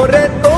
Oh, red.